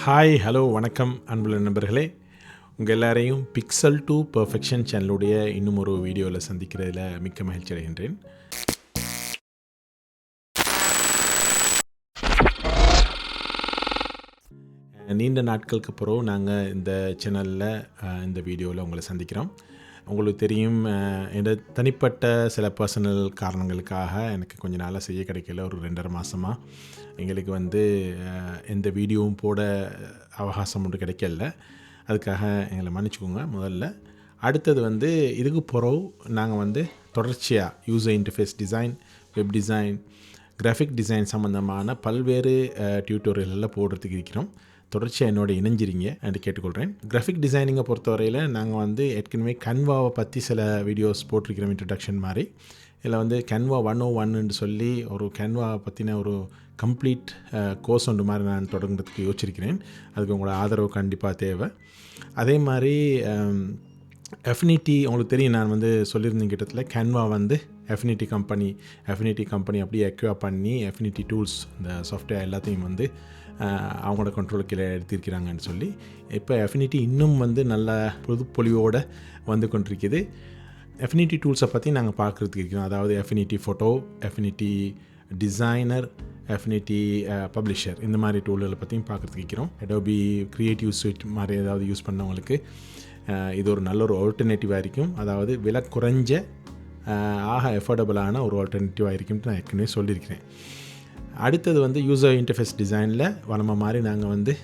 Hi hello வணக்கம் அன்புள்ள நண்பர்களே. உங்கள் எல்லாரையும் பிக்சல் டு பர்ஃபெக்ஷன் சேனலுடைய இன்னும் ஒரு வீடியோவில் சந்திக்கிறதுல மிக்க மகிழ்ச்சி அடைகின்றேன். நீண்ட நாட்களுக்கு அப்புறம் நாங்கள் இந்த சேனலில் இந்த வீடியோவில் உங்களை சந்திக்கிறோம். உங்களுக்கு தெரியும் என் என்னோட தனிப்பட்ட சில பர்சனல் காரணங்களுக்காக எனக்கு கொஞ்ச நாளாக செய்ய கிடைக்கல ஒரு ரெண்டரை மாதமாக எங்களுக்கு வந்து எந்த வீடியோவும் போட அவகாசம் ஒன்று கிடைக்கல. அதுக்காக எங்களை மன்னிச்சுக்கோங்க முதல்ல. அடுத்தது வந்து இதுக்கு பிறகு நாங்கள் வந்து தொடர்ச்சியாக user interface design web design graphic design சம்மந்தமான பல்வேறு டியூட்டோரியல்களில் போடுறதுக்கு இருக்கிறோம். தொடர்ச்சியாக என்னோட இணைஞ்சிரிங்க. என்று கேட்டுக்கொள்கிறேன் கிராஃபிக் டிசைனிங்கை பொறுத்தவரையில் நாங்கள் வந்து ஏற்கனவே கன்வாவை பற்றி சில வீடியோஸ் போட்டிருக்கிறோம் இன்ட்ரடக்ஷன் மாதிரி. இதில் வந்து கன்வா ஒன் ஓ ஒன்னு சொல்லி ஒரு கன்வா பற்றின ஒரு கம்ப்ளீட் கோர்ஸ் ஒன்று மாதிரி நான் தொடங்குறதுக்கு யோசிச்சிருக்கிறேன். அதுக்கு உங்களோட ஆதரவு கண்டிப்பாக தேவை. அதே மாதிரி எஃபினிட்டி உங்களுக்கு தெரியும். நான் வந்து சொல்லியிருந்தேன் கிட்டத்தில் கேன்வா வந்து எஃபினிட்டி கம்பெனி எஃபினிட்டி கம்பெனி அப்படியே எக்யூஆ பண்ணி எஃபினிட்டி டூல்ஸ் இந்த சாஃப்ட்வேர் எல்லாத்தையும் வந்து அவங்களோட கண்ட்ரோல் கீழே எடுத்திருக்கிறாங்கன்னு சொல்லி இப்போ எஃபினிட்டி இன்னும் வந்து நல்ல பொதுப்பொலிவோடு வந்து கொண்டிருக்குது. எஃபினிட்டி டூல்ஸை பற்றி நாங்கள் பார்க்குறதுக்கு இருக்கிறோம் அதாவது Affinity Photo Affinity Designer Affinity Publisher இந்த மாதிரி டூல்களை பற்றியும் பார்க்குறதுக்கு இருக்கிறோம். அடோபி க்ரியேட்டிவ் ஸ்விட் மாதிரி ஏதாவது யூஸ் பண்ணவங்களுக்கு இது ஒரு நல்ல ஒரு ஆல்டர்னேட்டிவாக இருக்கும். அதாவது விலை குறைஞ்ச ஆக எஃபோர்டபுளான ஒரு ஆல்டர்னேட்டிவாக இருக்கும்னு நான் ஏற்கனவே சொல்லியிருக்கிறேன். அடுத்தது வந்து யூசர் இன்டர்ஃபேஸ் டிசைனில் வளம மாதிரி நாங்கள் வந்து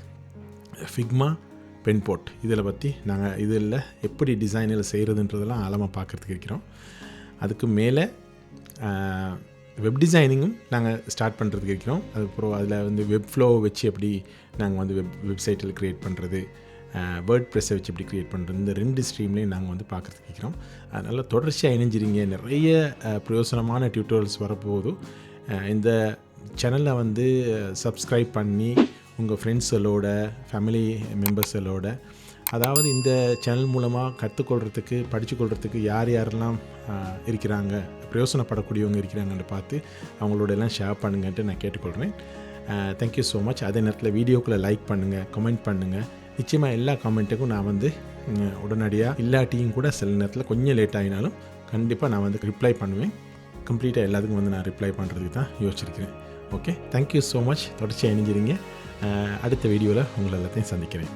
ஃபிக்மா பென்போர்ட் இதில் பற்றி நாங்கள் இதில் எப்படி டிசைனில் செய்கிறதுன்றதெல்லாம் ஆழமாக பார்க்குறதுக்கு இருக்கிறோம். அதுக்கு மேலே வெப் டிசைனிங்கும் நாங்கள் ஸ்டார்ட் பண்ணுறதுக்கு இருக்கிறோம். அதுக்கப்புறம் அதில் வந்து வெப் ஃப்ளோ வச்சு எப்படி நாங்கள் வந்து வெப் வெப்சைட்டில் க்ரியேட் பண்ணுறது வேர்ட் ப்ரெஸ்ஸை வச்சு எப்படி க்ரியேட் பண்ணுறது இந்த ரெண்டு ஸ்ட்ரீம்லேயும் நாங்கள் வந்து பார்க்குறதுக்கு இருக்கிறோம் அதனால் தொடர்ச்சியாக இணைஞ்சிருங்க. நிறைய பிரயோசனமான டியூட்டோரியல்ஸ் வரப்போதும் இந்த சேனலை வந்து சப்ஸ்கிரைப் பண்ணி உங்கள் ஃப்ரெண்ட்ஸுகளோட ஃபேமிலி மெம்பர்ஸுகளோட அதாவது இந்த சேனல் மூலமாக கற்றுக்கொள்கிறதுக்கு படிச்சுக்கொள்கிறதுக்கு யார் யாரெல்லாம் இருக்கிறாங்க பிரயோசனப்படக்கூடியவங்க இருக்கிறாங்கன்னு பார்த்து அவங்களோட எல்லாம் ஷேர் பண்ணுங்கன்ட்டு நான் கேட்டுக்கொள்கிறேன் தேங்க்யூ ஸோ மச் அதே நேரத்தில் வீடியோக்குள்ளே லைக் பண்ணுங்கள் கமெண்ட் பண்ணுங்கள் நிச்சயமாக எல்லா கமெண்ட்டுக்கும் நான் வந்து உடனடியாக இல்லாட்டியும் கூட சில நேரத்தில் கொஞ்சம் லேட் ஆகினாலும் கண்டிப்பாக நான் வந்து ரிப்ளை பண்ணுவேன். கம்ப்ளீட்டாக எல்லாத்துக்கும் வந்து நான் ரிப்ளை பண்ணுறதுக்கு தான் யோசிச்சிருக்கிறேன். Okay thank you so much தொடர்ச்சியாக இணைஞ்சிருங்க. அடுத்த வீடியோவில் உங்களை எல்லாத்தையும் சந்திக்கிறேன்.